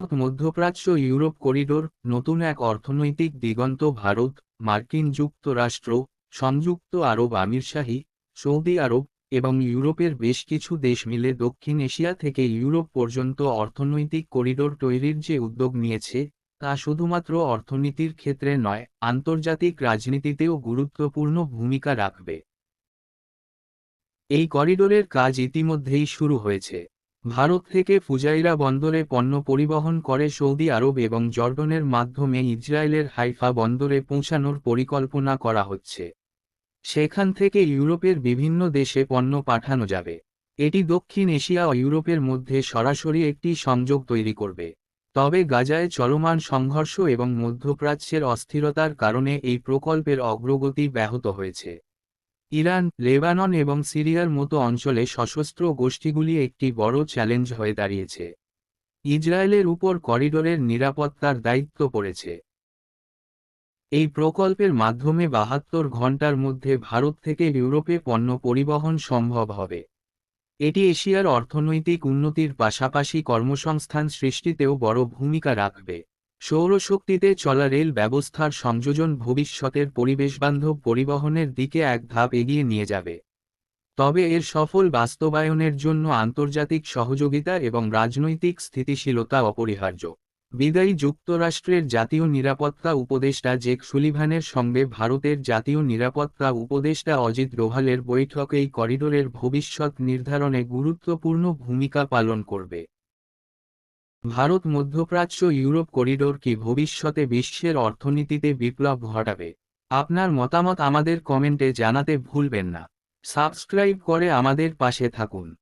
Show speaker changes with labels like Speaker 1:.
Speaker 1: মধ্যপ্রাচ্য Europe corridor, নতুন এক অর্থনৈতিক দিগন্ত ভারত, মার্কিন যুক্তরাষ্ট্র, সংযুক্ত আরব আমিরশাহী, সৌদি আরব এবং ইউরোপের বেশ কিছু দেশ মিলে দক্ষিণ এশিয়া থেকে ইউরোপ পর্যন্ত অর্থনৈতিক করিডোর তৈরির যে উদ্যোগ নিয়েছে, তা শুধুমাত্র অর্থনীতির ক্ষেত্রে নয়, আন্তর্জাতিক রাজনীতিতেও গুরুত্বপূর্ণ ভূমিকা রাখবে। এই করিডোরের কাজ ইতিমধ্যেই শুরু হয়েছে। ভারত থেকে ফুজাইরা বন্দরে পণ্য পরিবহন করে সৌদি আরব এবং জর্ডনের মাধ্যমে ইসরায়েলের হাইফা বন্দরে পৌঁছানোর পরিকল্পনা করা হচ্ছে। সেখান থেকে ইউরোপের বিভিন্ন দেশে পণ্য পাঠানো যাবে। এটি দক্ষিণ এশিয়া ও ইউরোপের মধ্যে সরাসরি একটি সংযোগ তৈরি করবে। তবে গাজায় চলমান সংঘর্ষ এবং মধ্যপ্রাচ্যের অস্থিরতার কারণে এই প্রকল্পের অগ্রগতি ব্যাহত হয়েছে। ইরান, লেবানন এবং সিরিয়ার মতো অঞ্চলে সশস্ত্র গোষ্ঠীগুলি একটি বড় চ্যালেঞ্জ হয়ে দাঁড়িয়েছে। ইসরায়েলের উপর করিডোরের নিরাপত্তার দায়িত্ব পড়েছে। এই প্রকল্পের মাধ্যমে বাহাত্তর ঘণ্টার মধ্যে ভারত থেকে ইউরোপে পণ্য পরিবহন সম্ভব হবে। এটি এশিয়ার অর্থনৈতিক উন্নতির পাশাপাশি কর্মসংস্থান সৃষ্টিতেও বড় ভূমিকা রাখবে। সৌরশক্তিতে চলা রেল ব্যবস্থার সংযোজন ভবিষ্যতের পরিবেশবান্ধব পরিবহনের দিকে এক ধাপ এগিয়ে নিয়ে যাবে। তবে এর সফল বাস্তবায়নের জন্য আন্তর্জাতিক সহযোগিতা এবং রাজনৈতিক স্থিতিশীলতা অপরিহার্য। বিদায়ী যুক্তরাষ্ট্রের জাতীয় নিরাপত্তা উপদেষ্টা জেক সুলিভানের সঙ্গে ভারতের জাতীয় নিরাপত্তা উপদেষ্টা অজিত ডোভালের বৈঠক এই করিডোরের ভবিষ্যৎ নির্ধারণে গুরুত্বপূর্ণ ভূমিকা পালন করবে। ভারত মধ্যপ্রাচ্য ইউরোপ করিডোর কি ভবিষ্যতে বিশ্বের অর্থনীতিতে বিপ্লব ঘটাবে? আপনার মতামত আমাদের কমেন্টে জানাতে ভুলবেন না। সাবস্ক্রাইব করে আমাদের পাশে থাকুন।